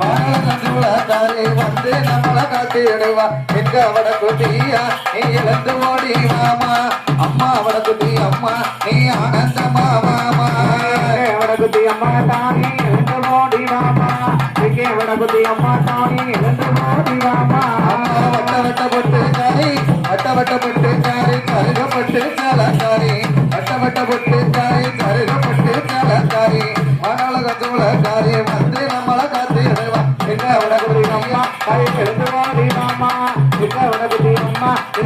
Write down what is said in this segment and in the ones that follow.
தாரி வந்து நம்மள காத்திடுவா எங்க வடக்கு தீயா நீ இழந்து ஓடி மாமா அம்மா வடக்கு தீ அம்மா. நீ ஆனந்தமா மாமா வடக்கு தீ அம்மா தானே இழந்து ஓடி மாமா எங்கே வடக்கு தீ அம்மா தானே இழந்து ஓடி மாமா அம்மா வட்ட வட்ட பொட்டு காரி வட்ட கருகப்பட்டு காலக்காரி வட்ட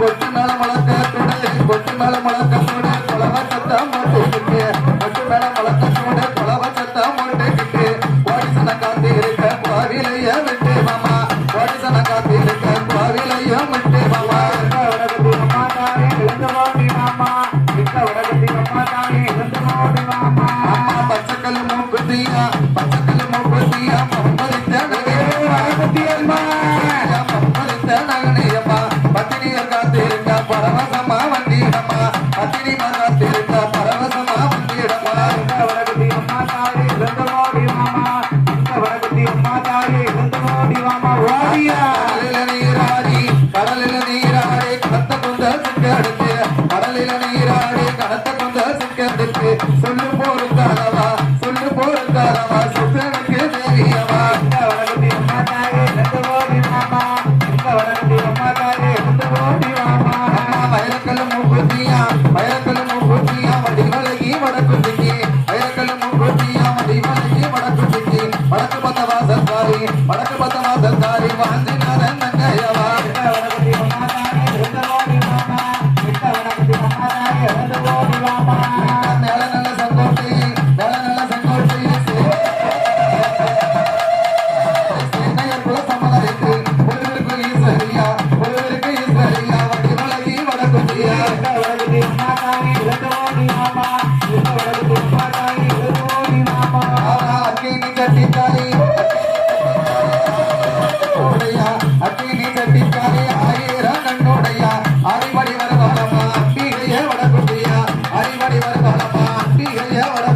கொட்டு மேல முழக்க துணை கொட்டு மேல முழக்க சூட குலவ சத்தம் போட்டுக்கிட்டு கொட்டு மேல முழக்க சூட குலவ சத்தம் போட்டுக்கிட்டு கோடிசன காத்து இருக்க கோவிலைய விட்டு மாமா கோடிசன காத்து இருக்க கோவிலைய விட்டு மாமா மாட்டாரே அறிவடி வருவாரம்மா அம்பிகையே வடக்குட்டியா அறிவடி வருவாரம்மா அம்பிகையே வட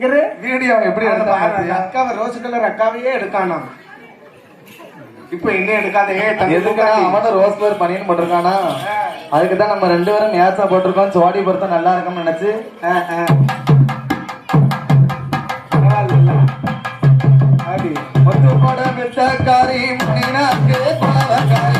இங்கரு வீடியோ எப்படி எடுத்தாங்க அக்காவை ரோஸ் கலர் அக்காவையே எடுக்கானா இப்போ என்ன எடுக்காதே எதுக்கா அவனும் ரோஸ் கலர் பனியன் போட்டிருக்கானா அதுக்கு தான் நம்ம ரெண்டு பேரும் மேட்சா போட்டிருக்கோம் சுவாடி பொருத்தம் நல்லா இருக்கும்னு நினைச்சு ஒத்து போட விட்டக்காரி முனினாக்கு பாவக்காரி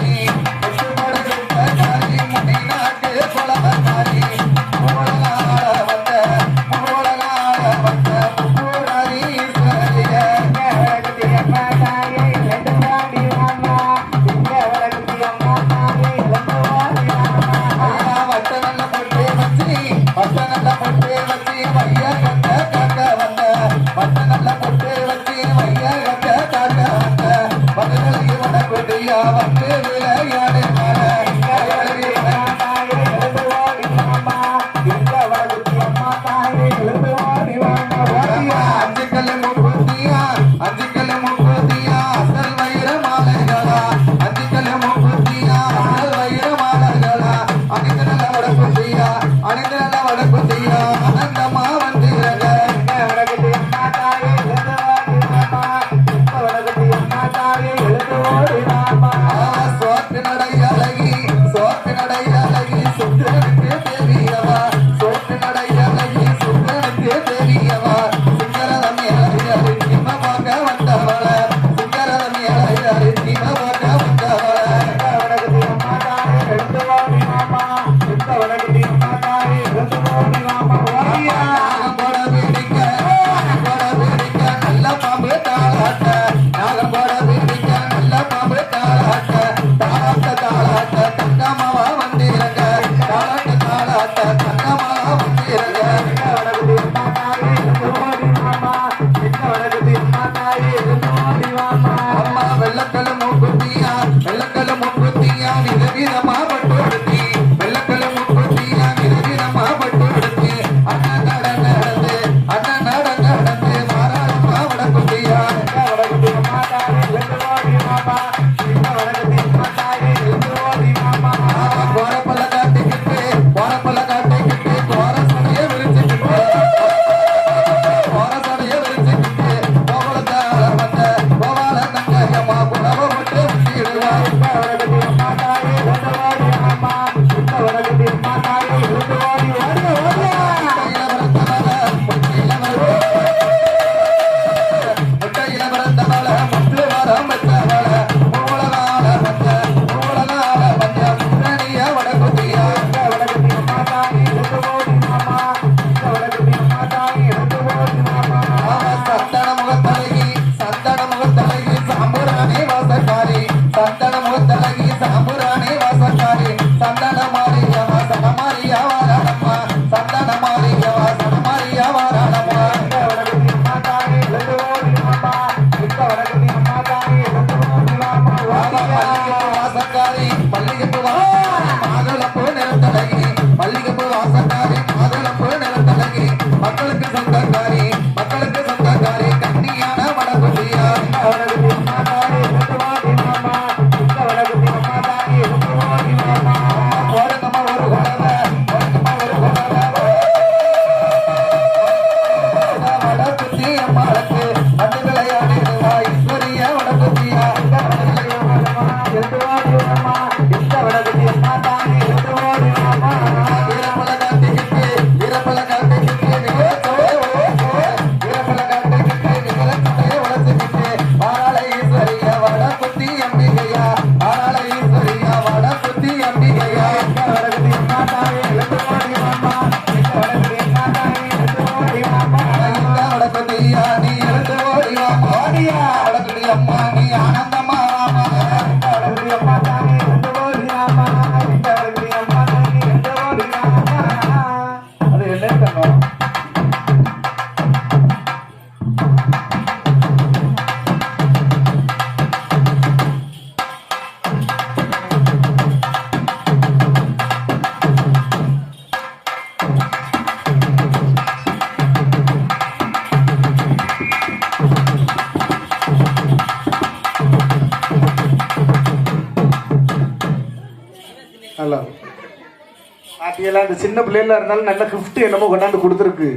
இதெல்லாம் இந்த சின்ன பிள்ளைகளா இருந்தாலும் நல்ல கிஃப்ட் என்னமோ கொண்டாந்து கொடுத்துருக்கு.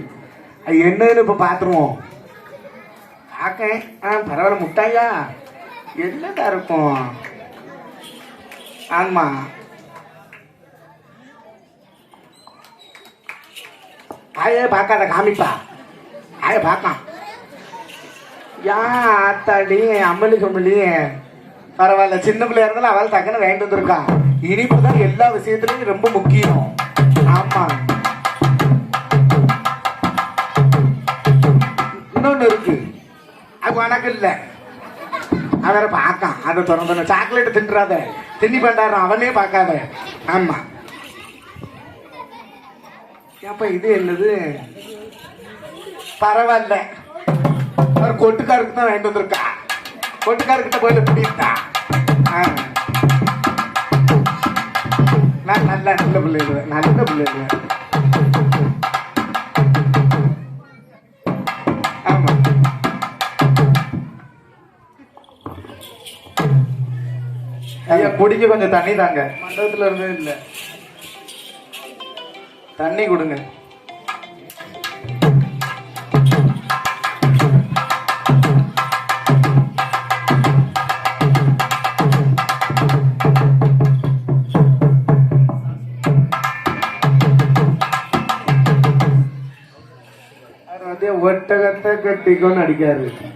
அது என்னன்னு இப்போ பார்த்துருவோம் பார்க்கேன். ஆ பரவாயில்ல முட்டாயா? என்னதா இருக்கும்? ஆமாம் ஆயே பார்க்காத காமிப்பா. ஆய பார்க்கலாம் யா ஆத்தாடி அம்மளி கம்மளி பரவாயில்ல சின்ன பிள்ளையா இருந்தாலும் அவள் டக்குன்னு வாங்கிட்டு வந்திருக்கா இனிப்பு தான் எல்லா விஷயத்துலையும் ரொம்ப முக்கியம். ஆமாம் இன்னொன்று இருக்கு. அது உனக்கு இல்லை. அவரை பார்க்கான் அதை திறந்து சாக்லேட் தின்றாத. தின்னி பண்டாரம். அவனே பார்க்காத. ஆமா. அப்ப இது என்னது? பரவாயில்ல. அவர் கொட்டுக்காருக்கு தான் வாங்கிட்டு வந்திருக்கா. கொட்டுக்காருக்கிட்ட போயிட்டு பிடித்தா ஆ. நல்லா நல்ல பிள்ளைங்க நல்ல பிள்ளைங்க ஐயா குடிக்க கொஞ்சம் தண்ணி தாங்க. மண்டபத்தில் இருந்தே இல்லை. தண்ணி கொடுங்க. మెత్తగా గట్టిగా అడిగారు